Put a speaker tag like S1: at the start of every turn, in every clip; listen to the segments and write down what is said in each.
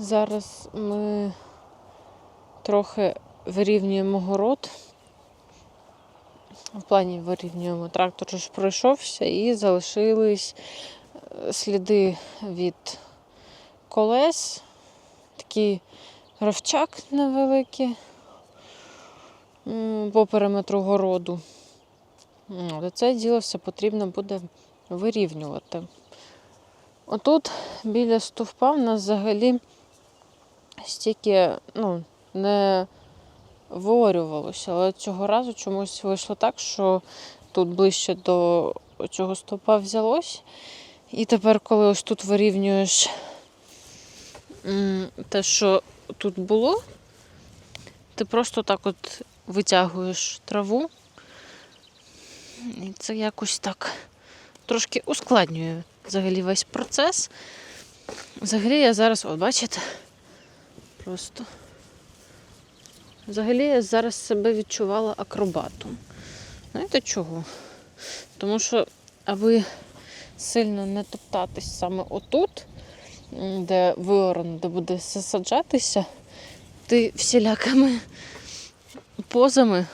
S1: Зараз ми трохи вирівнюємо город. В плані вирівнюємо. Трактор ж пройшовся і залишились е, сліди від колес, такий ровчак невеликий по периметру городу. Це діло все потрібно буде вирівнювати. Отут біля стовпа в нас взагалі стільки ну, не виорювалося, але цього разу чомусь вийшло так, що тут ближче до цього стовпа взялось. І тепер, коли ось тут вирівнюєш те, що тут було, ти просто так от витягуєш траву. І це якось так трошки ускладнює взагалі весь процес. Взагалі я зараз, от бачите, просто. Взагалі я зараз себе відчувала акробатом. Знаєте чого? Тому що, аби сильно не топтатись саме отут, де виорано, де буде все саджатися, ти всілякими позами,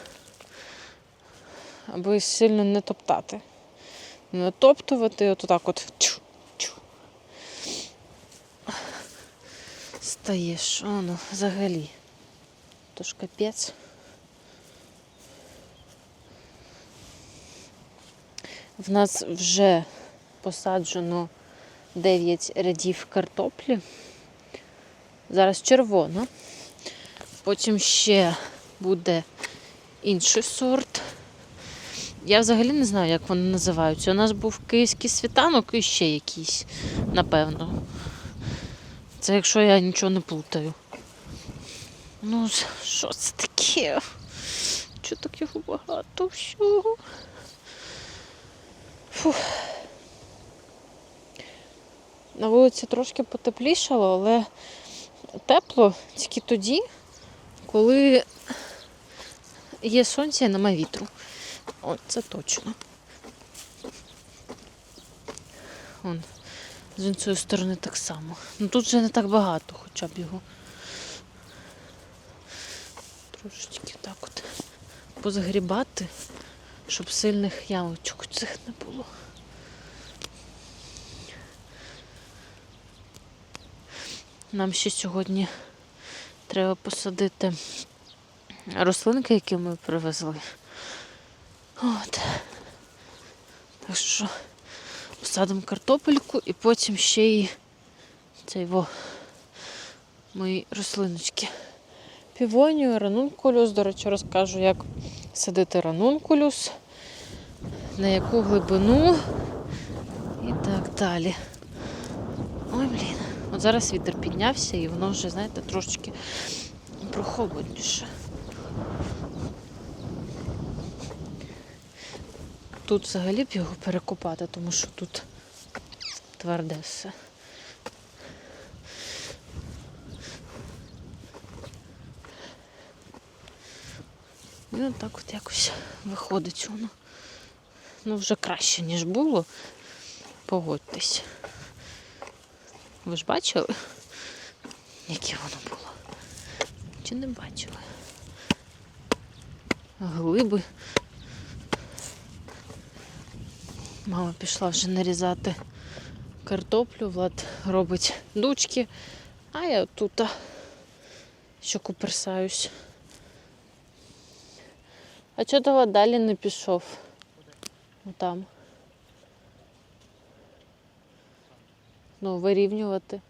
S1: аби сильно не топтати. Не топтувати, так от. Стаєш, воно взагалі. Тож капець. В нас вже посаджено 9 рядів картоплі. Зараз червона. Потім ще буде інший сорт. Я взагалі не знаю, як вони називаються. У нас був київський світанок і ще якийсь, напевно. Це якщо я нічого не плутаю. Ну, що це таке? Чого так його багато всього? Фух. На вулиці трошки потеплішало, але тепло тільки тоді, коли є сонце і нема вітру. От це точно. Вон, з іншої сторони так само. Ну тут вже не так багато, хоча б його. Трошечки так от позагрібати, щоб сильних ямочок цих не було. Нам ще сьогодні треба посадити рослинки, які ми привезли. От. Так що посадимо картопельку і потім ще й цей во мої рослиночки. Півонію, ранункулюс. До речі, розкажу, як садити ранункулюс, на яку глибину і так далі. Ой, блін. От зараз вітер піднявся і воно вже, знаєте, трошечки прохолодніше. Тут взагалі б його перекопати, тому що тут тверде все. І отак от якось виходить воно. Ну, вже краще, ніж було. Погодьтесь. Ви ж бачили, яке воно було? Чи не бачили? Глиби. Мама пішла вже нарізати картоплю, Влад робить дучки, а я тут що куперсаюсь. А чого Влад далі не пішов? Там. Ну, вирівнювати.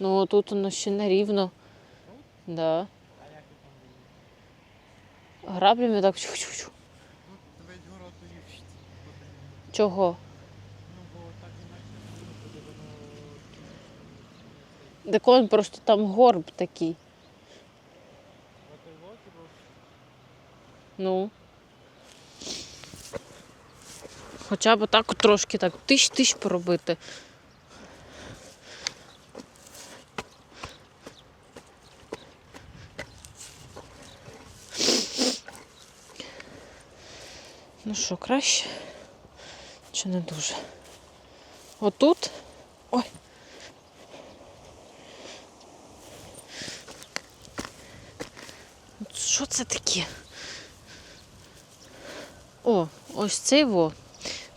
S1: Ну, тут воно ще не рівно. Да. Граблями так чу-чу-чу.
S2: Весь город тоді
S1: Чого?
S2: Так
S1: он просто там горб такий. Ну. Хоча б так трошки так тиш-тиш поробити. Ну що, краще? чи не дуже. Отут. Ой. Що це таке? О, ось цей во.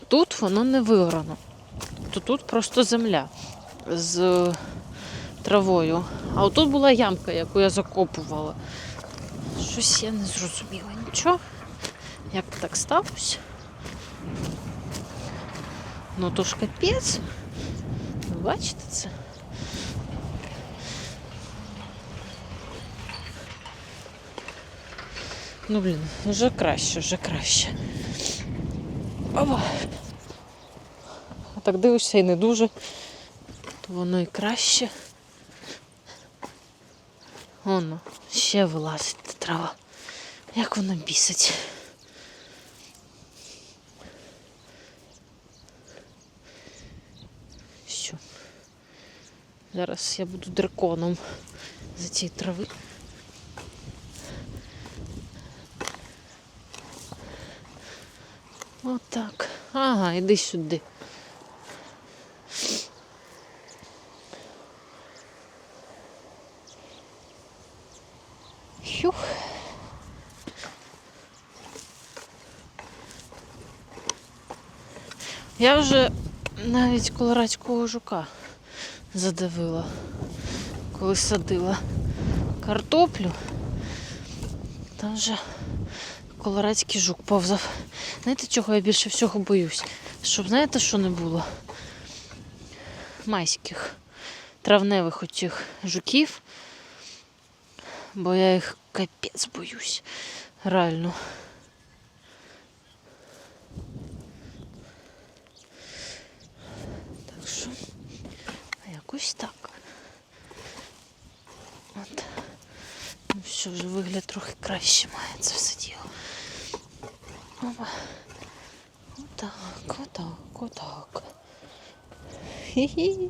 S1: Тут воно не виграно. То тут просто земля з травою. А отут була ямка, яку я закопувала. Щось я не зрозуміла нічого. Як так сталося? Ну то ж капець. Бачите це? Ну, блін, вже краще, вже краще. Опа. А так дивишся і не дуже, то воно і краще. Воно, ще вилазить трава. Як воно бісить. Що? Зараз я буду драконом за цієї трави. Отак. Ага, іди сюди. Хюх. Я вже навіть колорадського жука задавила, коли садила картоплю. Там вже колорадський жук повзав. Знаєте, чого я більше всього боюсь? Щоб знаєте, що не було? Майських травневих оцих жуків. Бо я їх капець боюсь. Реально. Так що, якось так. От. Ну що, вже трохи краще має це все діло. Опа. Отак, отак, отак. Хі-хі.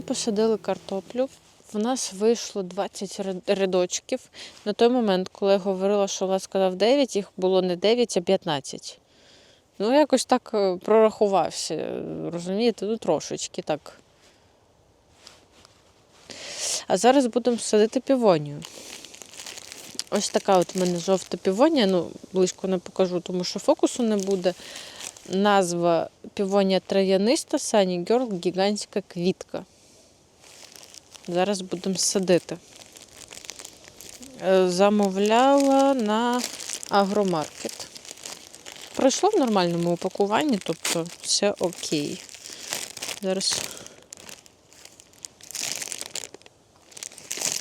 S1: Ми посадили картоплю. В нас вийшло 20 рядочків. На той момент, коли я говорила, що Влад сказав 9, їх було не 9, а 15. Ну, якось так е, прорахувався. Розумієте, ну трошечки так. А зараз будемо садити півонію. Ось така от в мене жовта півонія. Ну, близько не покажу, тому що фокусу не буде. Назва півонія трав'яниста Sunny Girl гігантська квітка. Зараз будемо садити. Е, Замовляла на агромаркет. Пройшло в нормальному упакуванні, тобто все окей. Зараз.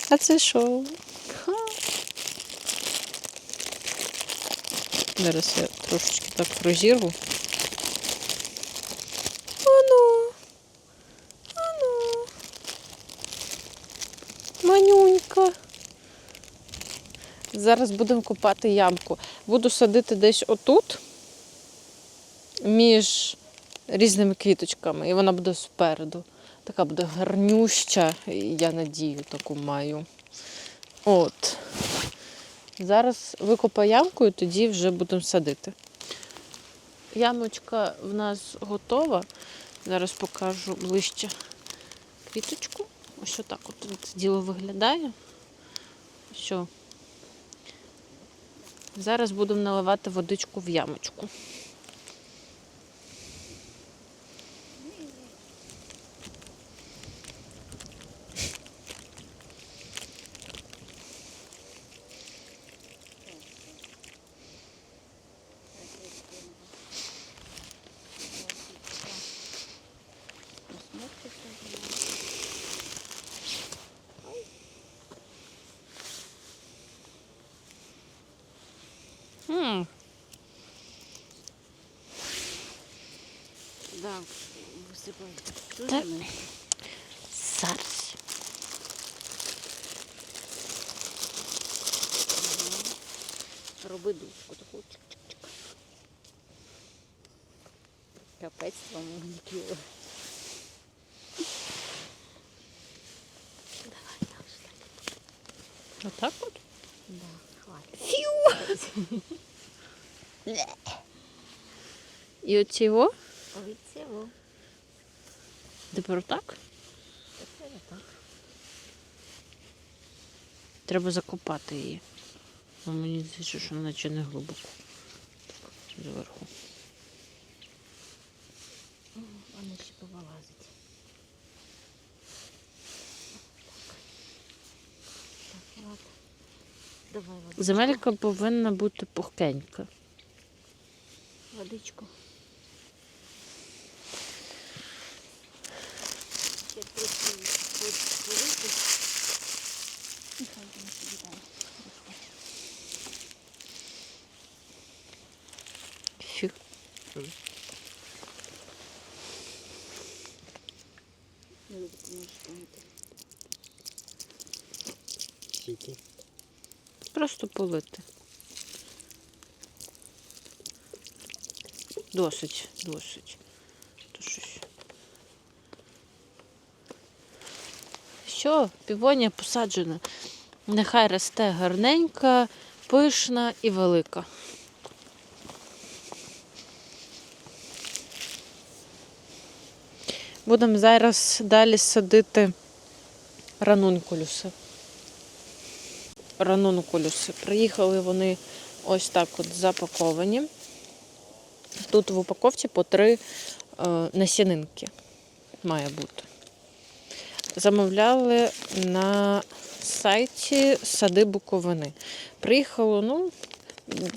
S1: А це що? Ха. Зараз я трошечки так розірву. Оно. Оно. Манюнька. Зараз будемо копати ямку. Буду садити десь отут, між різними квіточками, і вона буде спереду. Така буде гарнюща, я надію, таку маю. От. Зараз викопаю ямку і тоді вже будемо садити. Ямочка в нас готова. Зараз покажу ближче квіточку. Ось отак от діло виглядає. Що? Зараз будемо наливати водичку в ямочку. М,
S3: Да, висипай.
S1: Та- Зараз.
S3: Роби дужку таку чик-чик-чик. Капець вам манікюр. Давай, так, так.
S1: Отак от?
S3: Да, хватить.
S1: І оці його?
S3: Ой, цього.
S1: Тепер отак?
S3: Це так.
S1: Треба закопати її. Бо мені здається, що наче не глибоко. Так, зверху.
S3: Вона ще повилазить. Так, Давай водичку.
S1: Земелька повинна бути пухкенька.
S3: Водичку. Ще трохи полити. Нехай воно собі там розходить.
S1: Фіг.
S3: Не допоможеш помити.
S2: Скільки?
S1: Просто полити. Досить, досить. То щось. Що, півонія посаджена. Нехай росте гарненька, пишна і велика. Будемо зараз далі садити ранункулюси. Ранункулюси. Приїхали вони ось так от запаковані. Тут в упаковці по три е, насінинки має бути. Замовляли на сайті Сади Буковини. Приїхало, ну,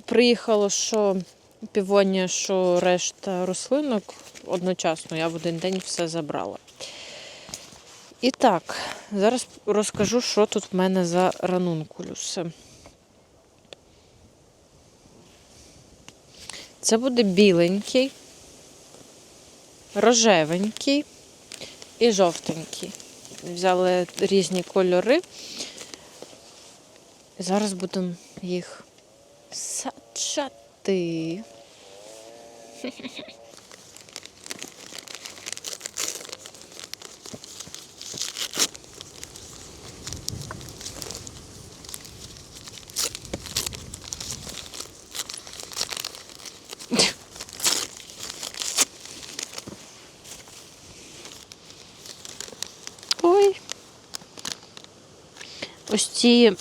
S1: приїхало, що півонія, що решта рослинок одночасно. Я в один день все забрала. І так, зараз розкажу, що тут в мене за ранункулюси. Це буде біленький, рожевенький і жовтенький. Взяли різні кольори. Зараз будемо їх саджати. Ось ці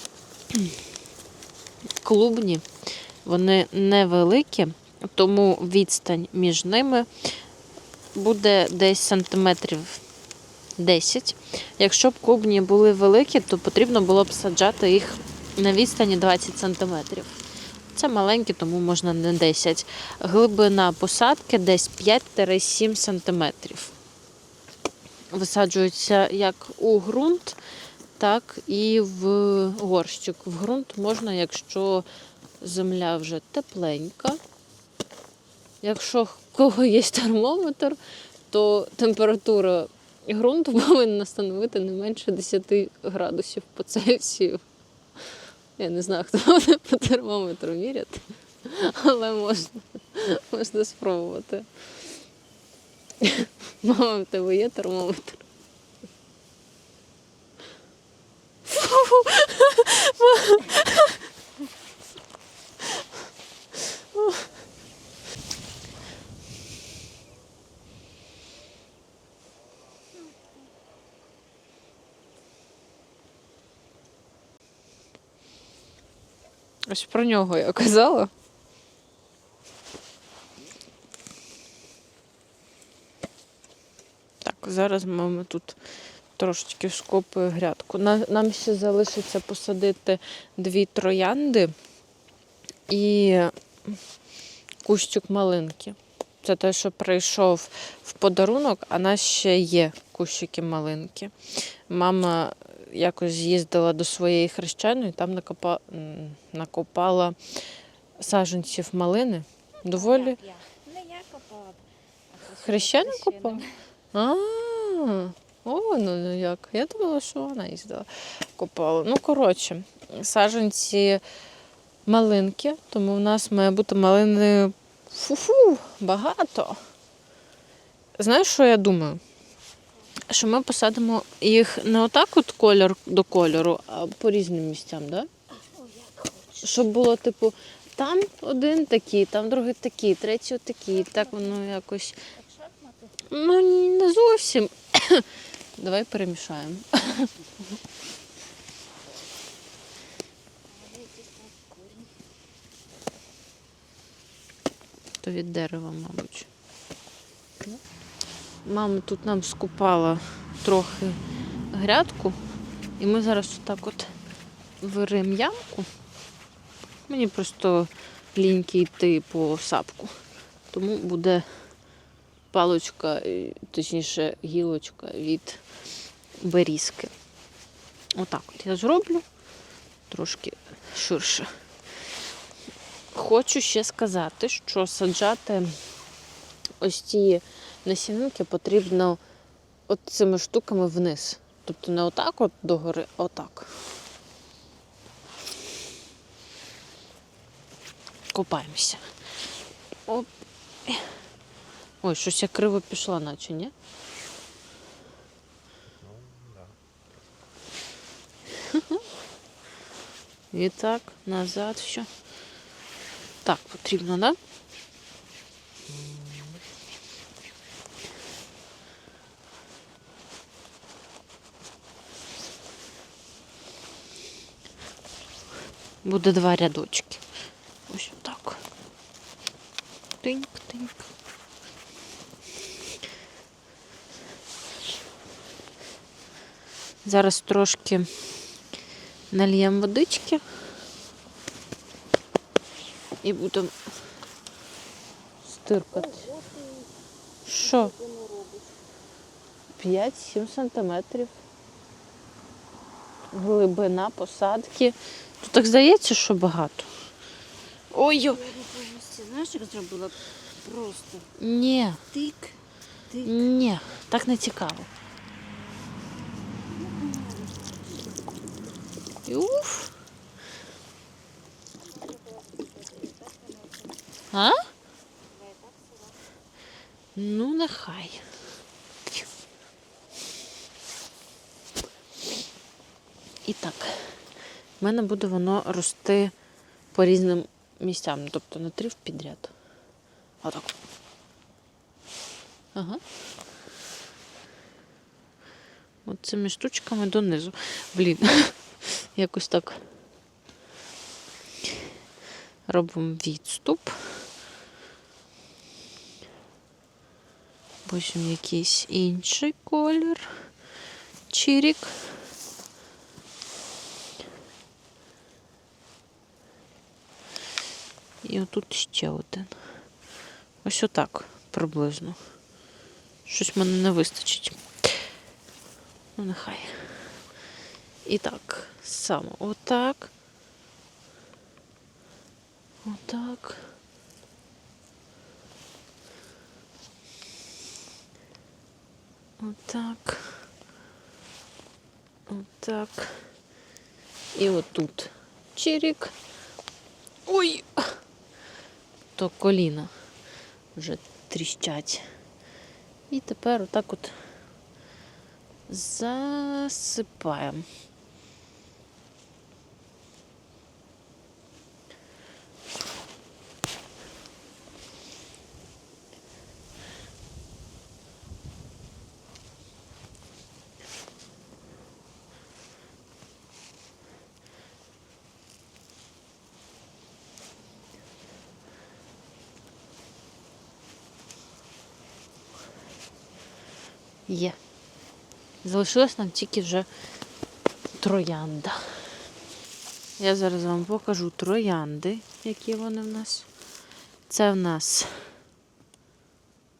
S1: клубні, вони невеликі, тому відстань між ними буде десь сантиметрів 10. Якщо б клубні були великі, то потрібно було б саджати їх на відстані 20 сантиметрів. Це маленькі, тому можна не 10. Глибина посадки десь 5-7 сантиметрів. Висаджуються як у ґрунт, так і в горщик. В ґрунт можна, якщо земля вже тепленька. Якщо в кого є термометр, то температура ґрунту повинна становити не менше 10 градусів по Цельсію. Я не знаю, хто буде по термометру міряти, але можна, можна спробувати. Мама, в тебе є термометр? Ось про нього я казала. Так, зараз мама тут трошечки вскопує грядку. Нам ще залишиться посадити дві троянди і кущик малинки. Це те, що прийшов в подарунок, а нас ще є кущики малинки. Мама якось з'їздила до своєї хрещеної, там накопа... накопала саджанців малини. Доволі.
S3: Не я
S1: хрещена. копала? А, о, ну, ну як. Я думала, що вона їздила, копала. Ну, коротше, саджанці малинки, тому в нас має бути малини фу-фу, багато. Знаєш, що я думаю? Що ми посадимо їх не отак от колір до кольору, а по різним місцям, да? Щоб було, типу, там один такий, там другий такий, третій отакий. Так воно якось. Ну, не зовсім. Давай перемішаємо. То від дерева, мабуть. Мама тут нам скупала трохи грядку, і ми зараз отак от виримо ямку. Мені просто ліньки йти по сапку. Тому буде палочка, точніше, гілочка від берізки. Отак от я зроблю трошки ширше. Хочу ще сказати, що саджати ось ці насінинки потрібно от цими штуками вниз. Тобто не отак от догори, а отак. Копаємося. Оп. Ой, щось я криво пішла, наче, ні? І так, назад, все. Так, потрібно, да? Буде два рядочки. Ось так. Тиньк-тиньк. Зараз трошки нальємо водички і будемо стиркати. Що? 5-7 сантиметрів. Глибина посадки. Тут так здається, що багато. Ой,
S3: Я повністю, знаєш, як зробила? Просто
S1: ні,
S3: тик, тик.
S1: ні, так не цікаво. Уф. А? Ну, нехай. І так, в мене буде воно рости по різним місцям, тобто не три в підряд. Отак. Ага. От цими штучками донизу. Блін. Якось так робимо відступ. Потім якийсь інший колір. Чирік. І отут ще один. Ось отак приблизно. Щось мене не вистачить. Ну, нехай. І так, саме отак. Отак. Отак. Отак. І отут чирік. Ой! То коліна вже тріщать. І тепер отак от засипаємо. Є. Залишилась нам тільки вже троянда. Я зараз вам покажу троянди, які вони в нас. Це в нас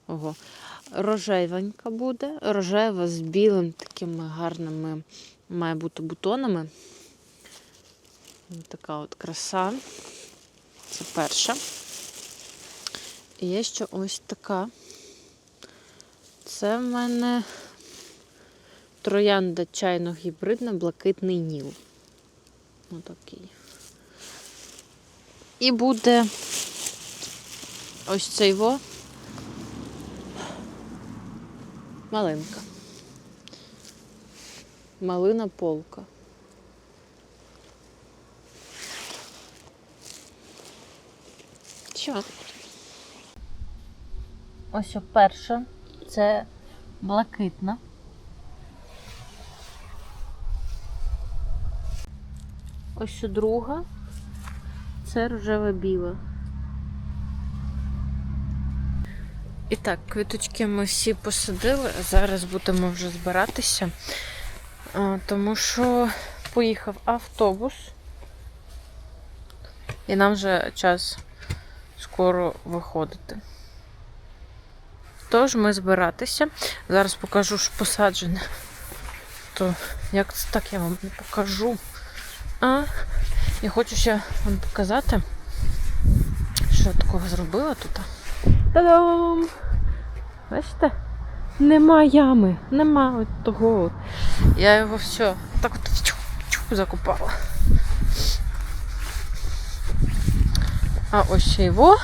S1: ого, рожевенька буде. Рожева з білим такими гарними має бути бутонами. Ось така от краса. Це перша. І є ще ось така. Це в мене троянда чайно-гібридна, блакитний ніл. Отакий. І буде ось цей во малинка. Малина полка. Що? Ось перша. Це блакитна. Ось друга. Це рожева біла. І так, квіточки ми всі посадили, зараз будемо вже збиратися, тому що поїхав автобус, і нам вже час скоро виходити. Тож ми збиратися. Зараз покажу ж посаджене. То як це так я вам не покажу. А я хочу ще вам показати, що я такого зробила тут. Та-дам! Бачите? Нема ями, нема от того. Я його все так от чух, чух, закопала. А ось ще його.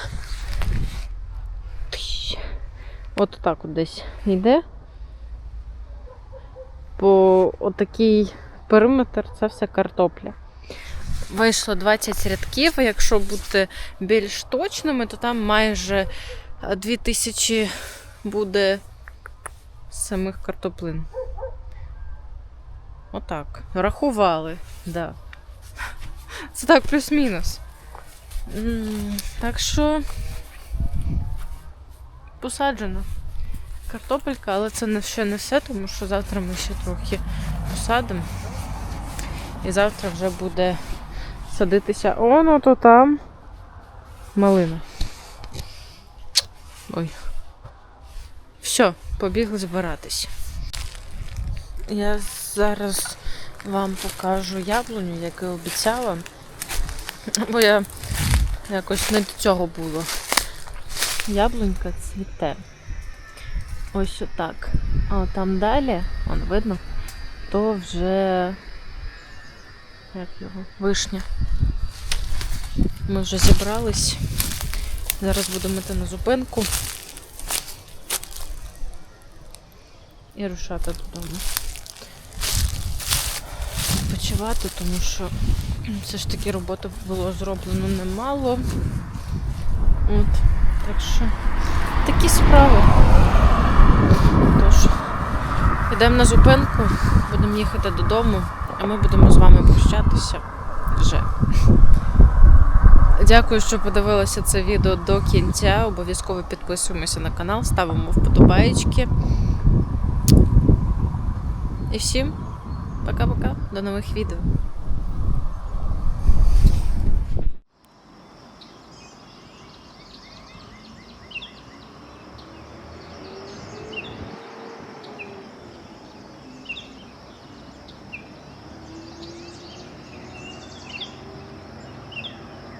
S1: От так от десь йде. По отакий периметр це все картопля. Вийшло 20 рядків, якщо бути більш точними, то там майже 2000 буде самих картоплин. Отак. Рахували, да. Це так, плюс-мінус. Так що посаджено. Картопелька, але це не ще не все, тому що завтра ми ще трохи посадимо. І завтра вже буде садитися. О, ну то там малина. Ой. Все, побігли збиратись. Я зараз вам покажу яблуню, яку обіцяла. Бо я якось не до цього було. Яблунька цвіте. Ось отак. А там далі, вон видно, то вже як його? Вишня. Ми вже зібрались. Зараз будемо йти на зупинку. І рушати додому. Відпочивати, тому що все ж таки роботи було зроблено немало. От, так що такі справи. Тож, йдемо на зупинку, будемо їхати додому. А ми будемо з вами прощатися вже. Дякую, що подивилися це відео до кінця. Обов'язково підписуємося на канал, ставимо вподобаєчки. І всім пока-пока, до нових відео.